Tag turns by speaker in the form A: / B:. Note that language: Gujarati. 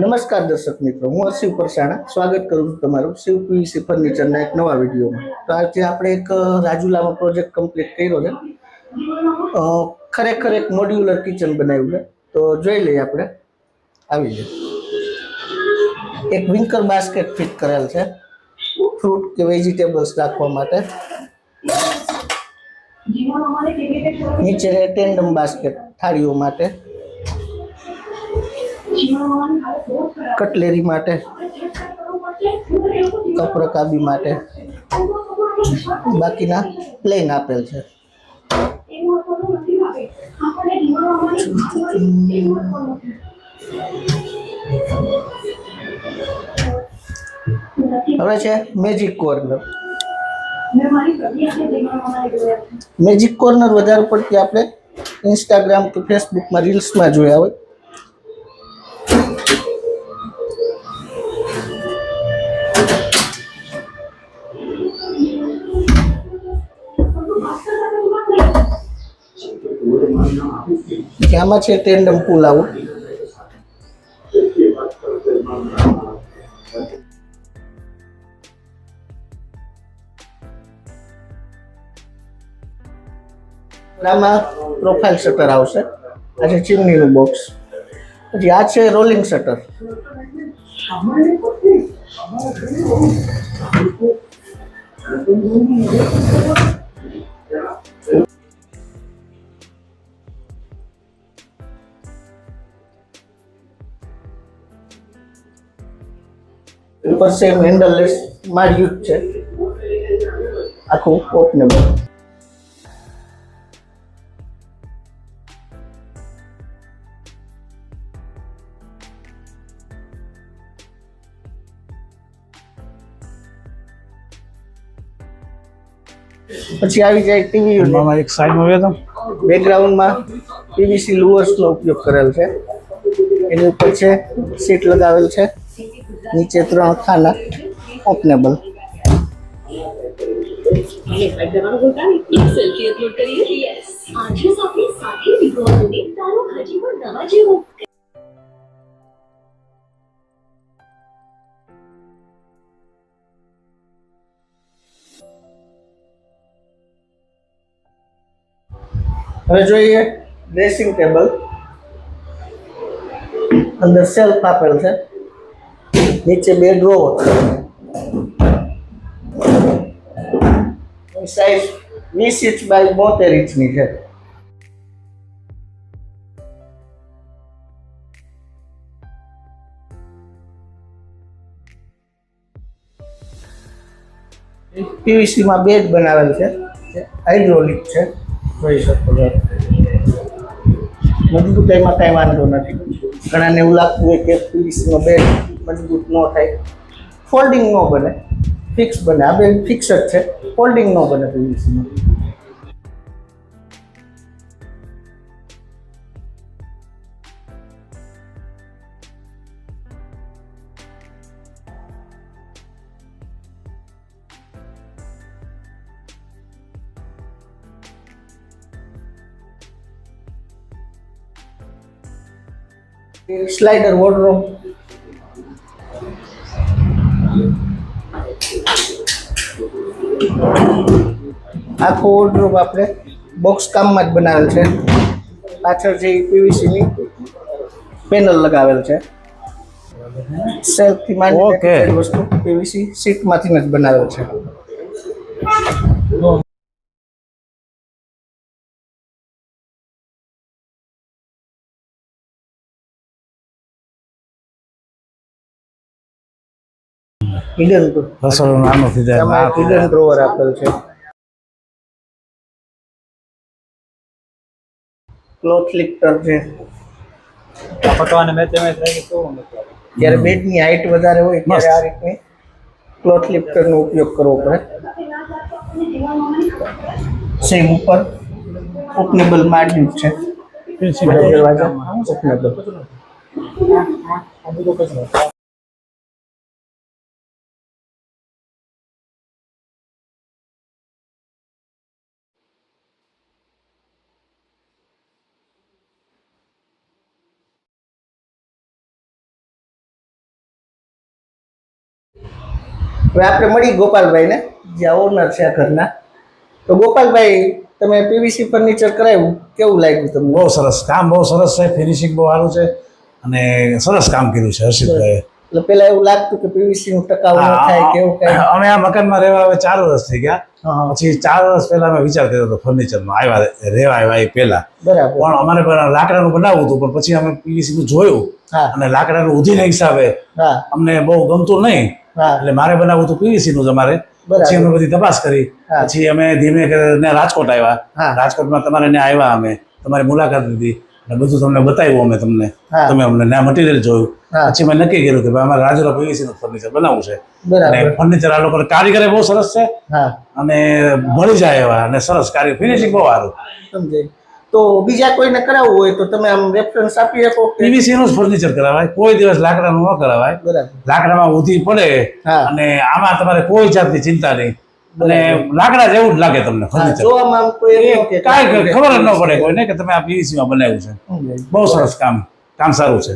A: નમસ્કાર દર્શક મિત્રો, હું હર્ષિવ પરસાણા. સ્વાગત કરું છું તમારું શિવ પીવીસી ફર્નિચરના એક નવા વિડીયોમાં. તો આજે આપણે એક રાજુલામાં પ્રોજેક્ટ કમ્પ્લીટ કર્યો છે. ખરેખર એક મોડ્યુલર કિચન બનાવ્યું છે. તો જોઈ લઈએ આપણે. આવી જાય એક વિંકર બાસ્કેટ ફિટ કરેલ છે. ફ્રૂટ કે વેજીટેબલ્સ રાખવા માટે. નીચે ટેન્ડમ બાસ્કેટ થાળીઓ માટે. કટલેરી માટે, કપરકાબી માટે. બાકીના પ્લેન આપેલ છે. હવે છે મેજિક કોર્નર મેજિક કોર્નર વધારે પડતી આપણે ઇન્સ્ટાગ્રામ કે ફેસબુકમાં રીલ્સમાં જોયા હોય. કે આમાં છે ટેન્ડમ પુલ આવું આમાં પ્રોફાઇલ શટર આવશે. આ છે ચીમનીનું બોક્સ પછી આ છે રોલિંગ શટર ઉપર સેમ હેન્ડલલેસ માર્યું જ છે. આખું ઓપનેબલ પછી આવી જાય ટીવી યુનિટ
B: એક સાઈડમાં તો
A: બેકગ્રાઉન્ડમાં પીવીસી લુઅર્સનો ઉપયોગ કરેલ છે. એની ઉપર છે સીટ લગાવેલ છે. નીચે ત્રણ ખાના ઓપનેબલ
C: સેલ્ફી અપલોડ કરીએ યસ આજે જ આપણી સાથે વિગોને તારો હજી પણ નવા જેવો
A: હવે જોઈએ ડ્રેસિંગ ટેબલ અંદર સેલ્ફ આપેલ છે નીચે બે ડ્રોવર સાઈઝ વીસ ઇંચ બાય બોતેર ઇંચની છે. પીવીસીમાં માં બેડ બનાવેલ છે. હાઇડ્રોલિક છે. જોઈ શકો છો મજબૂતાઈમાં કાંઈ વાંધો નથી. ઘણાને એવું લાગતું હોય કે પીવીસીમાં બેડ મજબૂત ન થાય. ફોલ્ડિંગ ન બને. ફિક્સ બને. આ બે ફિક્સ જ છે. ફોલ્ડિંગ ન બને પીવીસીમાં સ્લાઇડર વોર્ડરોબ આખો વોર્ડરોબ આપણે બોક્સ કામમાં જ બનાવેલ છે. પાછળ જે પીવીસીની પેનલ લગાવેલ છે. સેલ્ફથી માંડી. વસ્તુ પીવીસી સીટમાંથી જ બનાવેલ છે. હિડન
B: રસોડું નાનું થઈ જાય
A: હિડન ડ્રોવર આપેલ છે. ક્લોથ લિફ્ટર છે.
B: પટવાને મેં તેમાં થાય કેવું
A: જ્યારે બેડની હાઈટ વધારે હોય ત્યારે આ રીતની ક્લોથ લિફ્ટરનો ઉપયોગ કરવો પડે. સેમ ઉપર ઓપનેબલ માર્જિન છે. ઓપનેબલ હવે આપણે મળી ગોપાલભાઈને. જે ઓનર છે આ ઘરના. તો ગોપાલભાઈ તમે પીવીસી ફર્નિચર કરાવ્યું. કેવું લાગ્યું તમને?
D: બહુ સરસ કામ બહુ સરસ છે. ફિનિશિંગ બહુ સારું છે. અને સરસ કામ કર્યું છે હર્ષિતભાઈ
A: એટલે પેલા એવું લાગતું કે પીવીસી નું ટકાઉ ન થાય કે એવું કઈ.
D: અમે આ મકાનમાં રહેવા હવે ચાર વર્ષ થઈ ગયા. પછી ચાર વર્ષ પહેલા અમે વિચાર કર્યો હતો ફર્નિચરમાં આવ્યા રહેવા આવ્યા એ પહેલા.
A: બરાબર.
D: પણ અમારે લાકડાનું બનાવવું હતું પણ પછી અમે પીવીસી નું જોયું. અને લાકડાનું ઉધીના હિસાબે અમને બહુ ગમતું નહીં. એટલે મારે બનાવવું હતું પીવીસી નું
A: તમારે
D: પછી અમે બધી તપાસ કરી. પછી અમે ધીમે કરીને રાજકોટ આવ્યા. રાજકોટમાં તમારે ત્યાં આવ્યા અમે. તમારી મુલાકાત લીધી. અને બધું તમને બતાવ્યું અમે તમને. તમે અમને ને મટીરિયલ જોયું. પછી મેં નક્કી કર્યું કે ભાઈ અમારે રાજુરા પીવીસી નું ફર્નિચર બનાવવું છે. અને ફર્નિચર આ લોકો કારીગરે બહુ સરસ છે. અને મળી જાય એવા. અને સરસ કારીગર. ફિનિશિંગ બહુ સારું.
A: સમજાય. તો બીજા કોઈને કરાવવું હોય તો તમે આમ રેફરન્સ આપી શકો
D: પીવીસી નું ફર્નિચર કરાવાય કોઈ દિવસ લાકડાનું ન કરાવાય.
A: બરાબર.
D: લાકડામાં ઊંધી પડે. અને આમાં તમારે કોઈ જાતની ચિંતા નહીં. અને લાકડા જેવું જ લાગે તમને ફર્નિચર
A: જોવામાં આમ કોઈ
D: કાંઈ ખબર જ ન પડે કોઈને કે તમે આ પીવીસી માં બનાવ્યું છે. બહુ સરસ કામ કામ સારું છે.